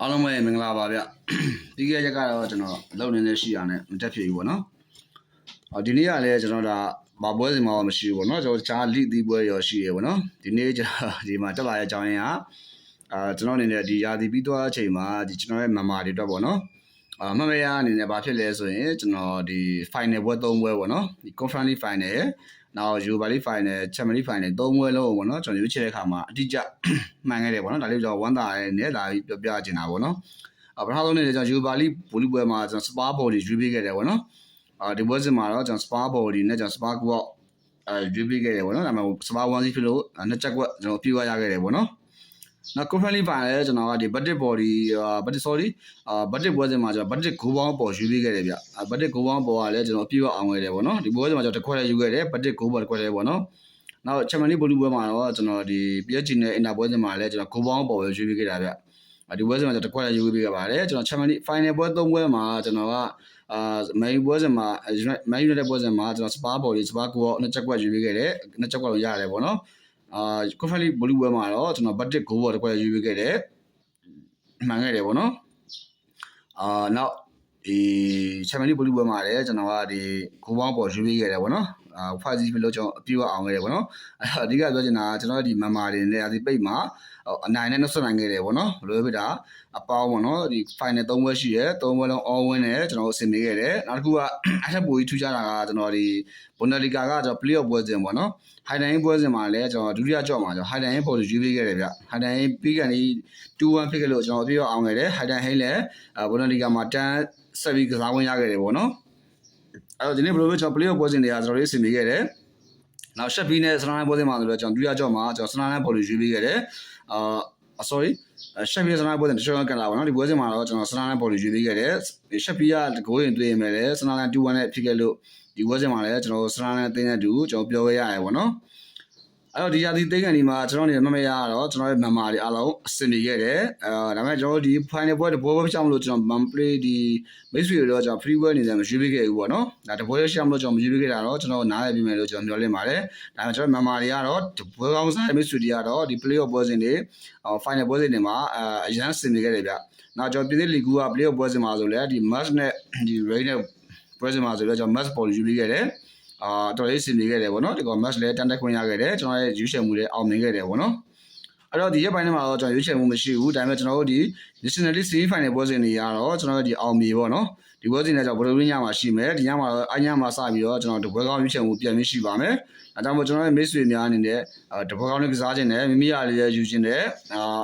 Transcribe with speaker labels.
Speaker 1: အားလုံးပဲမင်္ဂလာပါဗျပြီးခဲ့ရက်ကတော့ကျွန်တော်အလုပ်နေနေရှိရနဲ့မတက်ဖြစ်ဘူးပေါ့နော်အော်ဒီနေ့ကလည်းကျွန်တော်ဒါဘာပွဲစီမှာမရှိဘူးပေါ့နော်ကျွန်တော်တခြားလိသီးပွဲရောရှိရပေါ့နော်ဒီနေ့ကျွန်တော်ဒီမှာတက်လာတဲ့အကြောင်းရင်းကအာကျွန်တော်အနေနဲ့ဒီရာသီပြီးသွားအချိန်မှာဒီကျွန်တော်ရဲ့မမာတွေအတွက်ပေါ့နော်အာမမရအနေနဲ့ဘာဖြစ်လဲဆိုရင်ကျွန်တော်ဒီ final ပွဲ၃ပွဲပေါ့နော်ဒီ conference league final ရယ် နောက် Europa League final Champions League final ၃ပွဲလုံးပေါ့နော်ကျွန်တော်ရွေးချယ်တဲ့အခါမှာအတိအကျမှန်ခဲ့တယ်ပေါ့နော်ဒါလေးကျွန်တော်ဝမ်းသာရဲနဲ့ဒါပြောပြချင်တာပေါ့နော်အပထမဆုံးနေ့ကျွန်တော် Europa League ဗိုလ်လုပွဲမှာကျွန်တော် Spa Body ရွေးပေးခဲ့တယ်ပေါ့နော်အာဒီပွဲစဉ်မှာတော့ကျွန်တော် Spa Body နဲ့ကျွန်တော် Spa ကူတော့အဲရွေးပေးခဲ့တယ်ပေါ့နော်ဒါပေမဲ့ Spa 1စီဖြစ်လို့နှစ်ချက်ကွက်ကျွန်တော်ပြေးသွားရခဲ့တယ်ပေါ့နော် နောက် conference league ပိုင်းလည်းကျွန်တော်ကဒီ budget body အာ budget sorry အာ budget ပွဲစဉ်မှာကျွန်တော် budget 9ပေါင်းပေါ်ယူပေးခဲ့တယ်ဗျအာ budget 9ပေါင်းပေါ်ကလည်းကျွန်တော်အပြည့်အောင်ခဲ့တယ်ပေါ့နော်ဒီပွဲစဉ်မှာကျွန်တော်တစ်ခွက်လေးယူခဲ့တယ် budget 9ပေါ်တစ်ခွက်လေးပေါ့နော်နောက် Champions League ဘလူးပွဲမှာတော့ကျွန်တော်ဒီ PSG နဲ့ Inter ပွဲစဉ်မှာလည်းကျွန်တော်9ပေါင်းပေါ်ပဲယူပေးခဲ့တာဗျအာဒီပွဲစဉ်မှာကျွန်တော်တစ်ခွက်လေးယူပေးခဲ့ပါတယ်ကျွန်တော် Champions League final ပွဲ3ပွဲမှာကျွန်တော်ကအာ main ပွဲစဉ်မှာ Man United ပွဲစဉ်မှာကျွန်တော် Spa ပေါ်ဒီ Spa ကိုနှစ်ချက်ကွက်ယူပေးခဲ့တယ်နှစ်ချက်ကွက်လုံးရတယ်ပေါ့နော် အာ conference league ဘလူးပွဲမှာတော့ကျွန်တော် budget 9ပေါ်တစ်ခွက်ယူပေးခဲ့တယ်မှန်ခဲ့တယ်ပေါ့နော်အာနောက်ဒီချန်ပီယံလိဘလူးပွဲမှာလည်းကျွန်တော်ကဒီဂိုးပေါင်းပေါ်ယူပေးခဲ့တယ်ပေါ့နော်အာ ဖိုင်စီဘလို့ကျွန်တော်အပြည့်အဝအောင်ခဲ့တယ်ပေါ့နော်အဲ့အဓိကပြောချင်တာကကျွန်တော်ဒီမန်မာတွေနဲ့အဒီပိတ်မှာအနိုင်နဲ့နှုတ်ဆက်နိုင်ခဲ့တယ်ပေါ့နော်ဘယ်လိုဖြစ်တာအပေါင်းပေါ့နော်ဒီ final 3ပွဲရှိတယ်3ပွဲလုံး all win နဲ့ကျွန်တော်အဆင်ပြေခဲ့တယ်နောက်တစ်ခုကအထက်ပိုကြီးထူးခြားတာကကျွန်တော်ဒီ Bundesliga ကကျွန်တော် play off ပွဲစဉ်ပေါ့နော်ဟိုင်ဒန်ရေးပွဲစဉ်မှာလည်းကျွန်တော်ဒုတိယကြော့မှာကျွန်တော်ဟိုင်ဒန်ရေးပေါ်ယူပေးခဲ့တယ်ဗျဟိုင်ဒန်ရေးပြီးကန်ဒီ2-1ဖြစ်ခဲ့လို့ကျွန်တော်အပြည့်အောင်ခဲ့တယ်ဟိုင်ဒန်ဟိန်းလည်းဘွန်ဒလီဂါမှာတန်းဆက်ပြီးကစားဝင်ရခဲ့တယ်ပေါ့နော် အဲ့တော့ဒီနေ့ဘယ်လိုပဲကျွန်တော် play off ပွဲစဉ်တွေကကျွန်တော်လေးဆင်ပြေခဲ့တယ်နောက်ရှက်ဖီနဲ့စနာနိုင်းပွဲစဉ်မှာဆိုတော့ကျွန်တော်ဒုတိယကြော့မှာကျွန်တော်စနာနိုင်းပေါ်ယူပေးခဲ့တယ်အာ sorry ရှက်ဖီစနာပွဲစဉ်တချို့ကန်လာပါတော့ဒီပွဲစဉ်မှာတော့ကျွန်တော်စနာနိုင်းပေါ်ယူပေးခဲ့တယ်ရှက်ဖီကဂိုးရင်တွေ့ရင်လည်းစနာနိုင်း2-1နဲ့ဖြစ်ခဲ့လို့ဒီပွဲစဉ်မှာလည်းကျွန်တော်စနာနဲ့အသင်းနဲ့အတူကျွန်တော်ပြောခဲ့ရတယ်ပေါ့နော် အဲ့တော့ဒီရာသီသိန်းကန်ဒီမှာကျွန်တော်နေမမရတော့ကျွန်တော်ရဲ့ member တွေအားလုံးအဆင်ပြေခဲ့တယ်အဲဒါပေမဲ့ကျွန်တော်ဒီ final ပွဲတပွဲပွဲချမလို့ကျွန်တော် mem play ဒီမိတ်ဆွေတွေတော့ကျွန်တော် free ပွဲနေတယ်မယူပေးခဲ့ဘူးပေါ့နော်ဒါတပွဲရှောက်မလို့ကျွန်တော်မယူပေးခဲ့တာတော့ကျွန်တော်နားလည်ပြီးမယ်လို့ကျွန်တော်မျှော်လင့်ပါတယ်ဒါပေမဲ့ကျွန်တော် member တွေကတော့တပွဲကောင်းစားမိတ်ဆွေတွေကတော့ဒီ play off ပွဲစဉ်တွေ final ပွဲစဉ်တွေမှာအရန်ဆင်ပြေခဲ့တယ်ဗျနောက်ကျွန်တော်ပြည်သစ်လီဂူက play off ပွဲစဉ်မှာဆိုလဲဒီ match နဲ့ဒီ rain နဲ့ပွဲစဉ်မှာဆိုတော့ကျွန်တော် match ပေါ်ယူပေးခဲ့တယ် အာတော်လေးစင်နေခဲ့တယ်ဗောနော်ဒီကောင် match လည်းတန်တက်ခွင့်ရခဲ့တယ်ကျွန်တော်ရဲ့ရွေးချယ်မှုလည်းအောင်မြင်ခဲ့တယ်ဗောနော်အဲ့တော့ဒီရက်ပိုင်းထဲမှာတော့ကျွန်တော်ရွေးချယ်မှုမရှိဘူးဒါပေမဲ့ကျွန်တော်တို့ဒီ National League Semi Final ပွဲစဉ်တွေကတော့ကျွန်တော်တို့ဒီအောင်မြေဗောနော်ဒီပွဲစဉ်တွေကြောင့်ဘယ်လိုရင်းညမှာရှိမယ်ဒီညမှာတော့အညမှာစပြီးတော့ကျွန်တော်တပွဲကောင်းရွေးချယ်မှုပြန်ပြီးရှိပါမယ်အဲဒါကြောင့်မို့ကျွန်တော်ရဲ့မိတ်ဆွေများအနေနဲ့တပွဲကောင်းလေးကစားခြင်းနဲ့မိမိရလေးရယူခြင်းနဲ့အာ